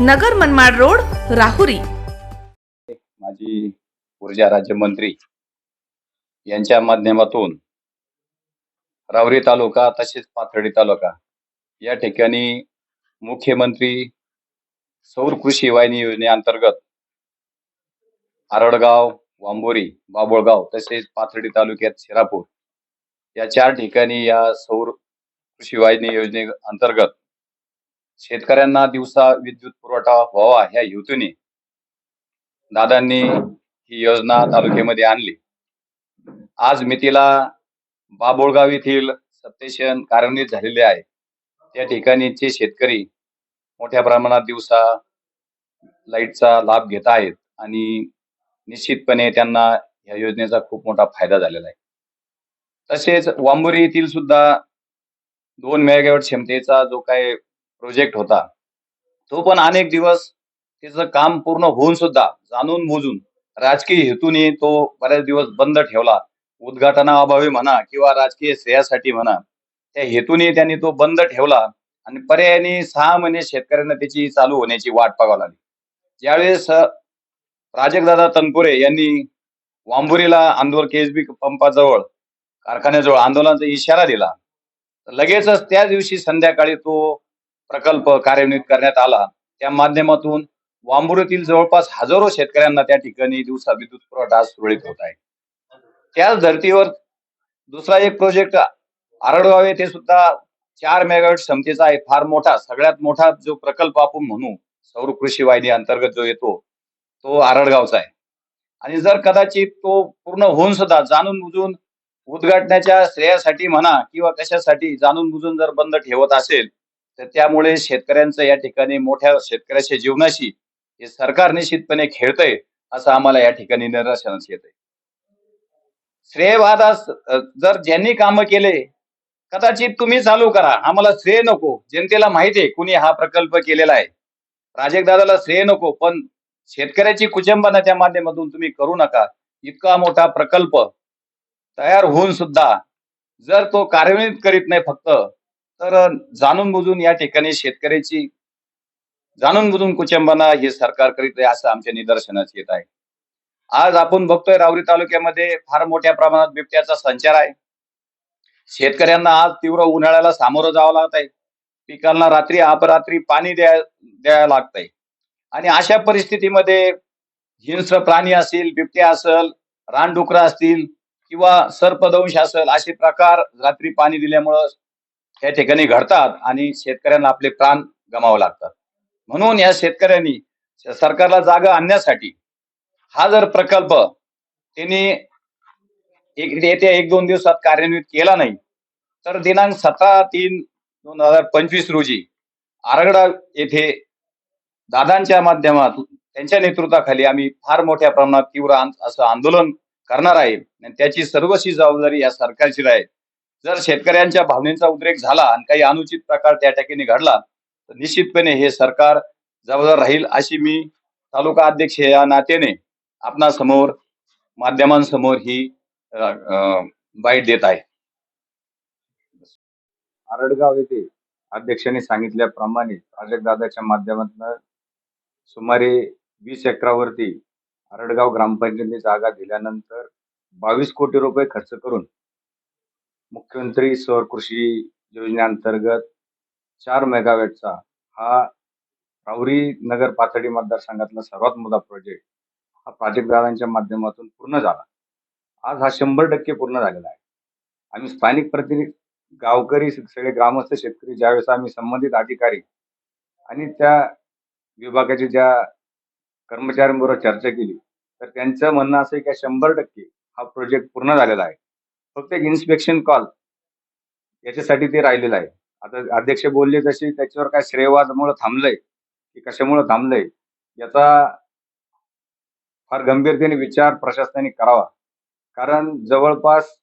Nagar Manmad road Rahuri. माजी ऊर्जा राज्यमंत्री यांच्या माध्यमातून रावरी तालुका तसेच पाथर्डी तालुका या ठिकाणी मुख्यमंत्री सौर कृषी वाहिनी योजनेअंतर्गत आरडगाव वांबोरी बाबोळगाव तसेच पाथर्डी तालुक्यात शिरापूर या चार ठिकाणी या सौर कृषी वाहिनी योजने अंतर्गत शेतकऱ्यांना दिवसा विद्युत पुरवठा व्हावा ह्या हेतूने दादांनी ही योजना तालुक्यामध्ये आणली. आज मितीला बाबोळगाव येथील सबस्टेशन कार्यान्वित झालेले आहे. त्या ठिकाणीचे शेतकरी मोठ्या प्रमाणात दिवसा लाईटचा लाभ घेत आहेत आणि निश्चितपणे त्यांना या योजनेचा खूप मोठा फायदा झालेला आहे. तसेच वांबोरी येथील सुद्धा दोन मेगावॅट क्षमतेचा जो काही प्रोजेक्ट होता. तो पण अनेक दिवस तिचं काम पूर्ण होऊन सुद्धा जाणून बुजून राजकीय हेतूने तो बऱ्याच दिवस बंद ठेवला. उद्घाटनाअभावी म्हणा किंवा राजकीय श्रेयासाठी म्हणा त्या हेतूने त्यांनी तो बंद ठेवला आणि पर्यायाने सहा महिने शेतकऱ्यांना त्याची चालू होण्याची वाट पाहावी लागली. ज्यावेळेस प्राजक्तदादा तनपुरे यांनी वांबुरीला आंदोलन केएसबी पंपाजवळ कारखान्याजवळ आंदोलनाचा इशारा दिला. लगेचच त्या दिवशी संध्याकाळी तो प्रकल्प कार्यान्वित करण्यात आला. त्या माध्यमातून वांबुरेतील जवळपास हजारो शेतकऱ्यांना त्या ठिकाणी दिवसा विद्युत पुरवठा सुरळीत होत आहे. त्याच धर्तीवर दुसरा एक प्रोजेक्ट आरडगाव येथे सुद्धा चार मेगावॅट क्षमतेचा आहे फार मोठा सगळ्यात मोठा जो प्रकल्प आपण म्हणू सौर कृषी वाहिनी अंतर्गत जो येतो तो आरडगावचा आहे. आणि जर कदाचित तो पूर्ण होऊन सुद्धा जाणून बुजून उद्घाटनाच्या श्रेयासाठी म्हणा किंवा कशासाठी जाणून बुजून जर बंद ठेवत असेल तर त्यामुळे शेतकऱ्यांचं या ठिकाणी मोठ्या शेतकऱ्याच्या जीवनाशी हे सरकार निश्चितपणे खेळतंय असं आम्हाला या ठिकाणी निदर्शनास येत आहे श्रेयवादास जर ज्यांनी कामं केले कदाचित तुम्ही चालू करा. आम्हाला श्रेय नको. जनतेला माहिती आहे कुणी हा प्रकल्प केलेला आहे. राजेकदादाला श्रेय नको पण शेतकऱ्याची कुचंबना त्या माध्यमातून तुम्ही करू नका. इतका मोठा प्रकल्प तयार होऊन सुद्धा जर तो कार्यान्वित करीत नाही फक्त तर जाणून बुजून या ठिकाणी शेतकऱ्याची जाणून बुजून कुचंबना हे सरकार करीत आहे असं आमच्या निदर्शनास येत आहे. आज आपण बघतोय रावरी तालुक्यामध्ये फार मोठ्या प्रमाणात बिबट्याचा संचार आहे. शेतकऱ्यांना आज तीव्र उन्हाळ्याला सामोरं जावं लागत आहे. पिकांना रात्री अपरात्री पाणी द्या द्यावं लागतंय आणि अशा परिस्थितीमध्ये हिंस्र प्राणी असेल बिबट्या असेल रानडुकरं असतील किंवा सर्पदंश असेल असे प्रकार रात्री पाणी दिल्यामुळं या ठिकाणी घडतात आणि शेतकऱ्यांना आपले प्राण गमावे लागतात. म्हणून या शेतकऱ्यांनी सरकारला जागा आणण्यासाठी हा जर प्रकल्प त्यांनी एक येत्या एक दोन दिवसात कार्यान्वित केला नाही तर दिनांक सतरा तीन दोन हजार पंचवीस रोजी आरगडा येथे दादांच्या माध्यमातून त्यांच्या नेतृत्वाखाली आम्ही फार मोठ्या प्रमाणात तीव्र असं आंदोलन करणार आहे. आणि त्याची सर्वशी जबाबदारी या सरकारची आहे. जर शेतकऱ्यांच्या भावनेचा उद्रेक झाला आणि काही अनुचित प्रकार त्या ठिकाणी घडला तर निश्चितपणे हे सरकार जबाबदार राहील अशी मी तालुका अध्यक्ष या नात्याने आपणा समोर माध्यमांसमोर ही बाईट देत आहे. आरडगाव येथे अध्यक्षांनी सांगितल्याप्रमाणे दादाच्या माध्यमातून सुमारे वीस एकरावरती आरडगाव ग्रामपंचायतीने जागा दिल्यानंतर बावीस कोटी रुपये खर्च करून मुख्यमंत्री सौर कृषी योजनेअंतर्गत चार मेगावॅटचा हा राहुरी नगर पाथर्डी मतदारसंघातला सर्वात मोठा प्रोजेक्ट हा प्राजक्तदारांच्या माध्यमातून पूर्ण झाला. आज हा शंभर टक्के पूर्ण झालेला आहे. आम्ही स्थानिक प्रतिनिधी गावकरी सगळे ग्रामस्थ शेतकरी ज्यावेळेस आम्ही संबंधित अधिकारी आणि त्या विभागाच्या ज्या कर्मचाऱ्यांबरोबर चर्चा केली तर त्यांचं म्हणणं असं आहे की शंभर टक्के हा प्रोजेक्ट पूर्ण झालेला आहे. फक्त एक इन्स्पेक्शन कॉल याच्यासाठी ते राहिलेलं आहे. आता अध्यक्ष बोलले तशी त्याच्यावर काय श्रेयवादामुळे थांबलंय की कशामुळे थांबलंय याचा फार गंभीरतेने विचार प्रशासनाने करावा. कारण जवळपास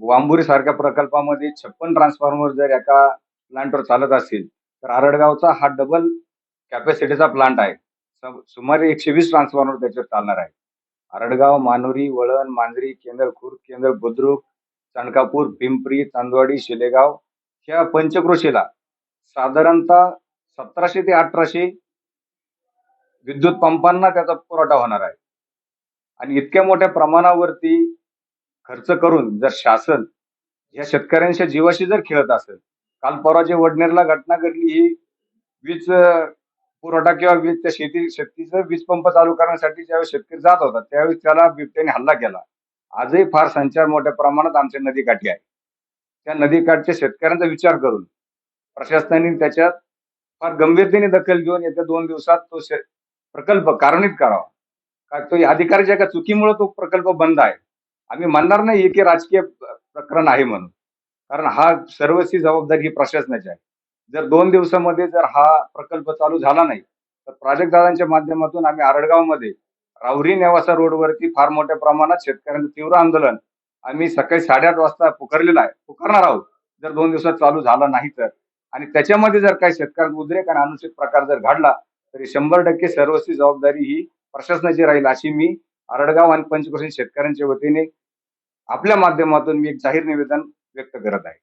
वांबुरी सारख्या प्रकल्पामध्ये छप्पन ट्रान्सफॉर्मर जर एका प्लांटवर चालत असतील तर आरडगावचा हा डबल कॅपॅसिटीचा प्लांट आहे. सुमारे एकशे वीस ट्रान्सफॉर्मर त्याच्यावर चालणार आहे. आरडगाव मानुरी वळण मांजरी केंद्र खुर्द केंद्र बुद्रुक चाणकापूर पिंपरी चांदवाडी शिलेगाव ह्या पंचक्रोशीला साधारणतः सतराशे ते अठराशे विद्युत पंपांना त्याचा पुरवठा होणार आहे. आणि इतक्या मोठ्या प्रमाणावरती खर्च करून जर शासन या शेतकऱ्यांच्या जीवाशी जर खेळत असेल काल परवा जे वडनेरला घटना घडली ही वीज पुरवठा किंवा वीज त्या शेती शेतीचं वीज पंप चालू करण्यासाठी ज्यावेळेस शेतकरी जात होता त्यावेळी त्याला बिबट्याने हल्ला केला. आजही फार संचार मोठ्या प्रमाणात आमच्या नदीकाठी आहे. त्या नदीकाठच्या शेतकऱ्यांचा विचार करून प्रशासनाने त्याच्यात फार गंभीरतेने दखल घेऊन येत्या दोन दिवसात तो शे- प्रकल्प कार्यान्वित करावा. का तो अधिकाऱ्याच्या एका चुकीमुळे तो प्रकल्प बंद आहे. आम्ही म्हणणार नाही की राजकीय प्रकरण आहे म्हणून. कारण हा सर्वस्वी जबाबदारी ही प्रशासनाची आहे. जर दोन दिवसामध्ये जर हा प्रकल्प चालू झाला नाही तर प्राजक्त दादांच्या माध्यमातून आम्ही आरडगावमध्ये राहुरी नेवासा रोडवरती फार मोठ्या प्रमाणात शेतकऱ्यांचं तीव्र आंदोलन आम्ही सकाळी साडेआठ वाजता पुकारलेलं आहे पुकारणार आहोत. जर दोन दिवसात चालू झाला नाही तर. आणि त्याच्यामध्ये जर काही शेतकऱ्यांचा उद्रेक आणि अनुचित प्रकार जर घडला तरी शंभर टक्के सर्वस्वी जबाबदारी ही प्रशासनाची राहील अशी मी आरडगाव आणि पंचकृषी शेतकऱ्यांच्या वतीने आपल्या माध्यमातून मी एक जाहीर निवेदन व्यक्त करत आहे.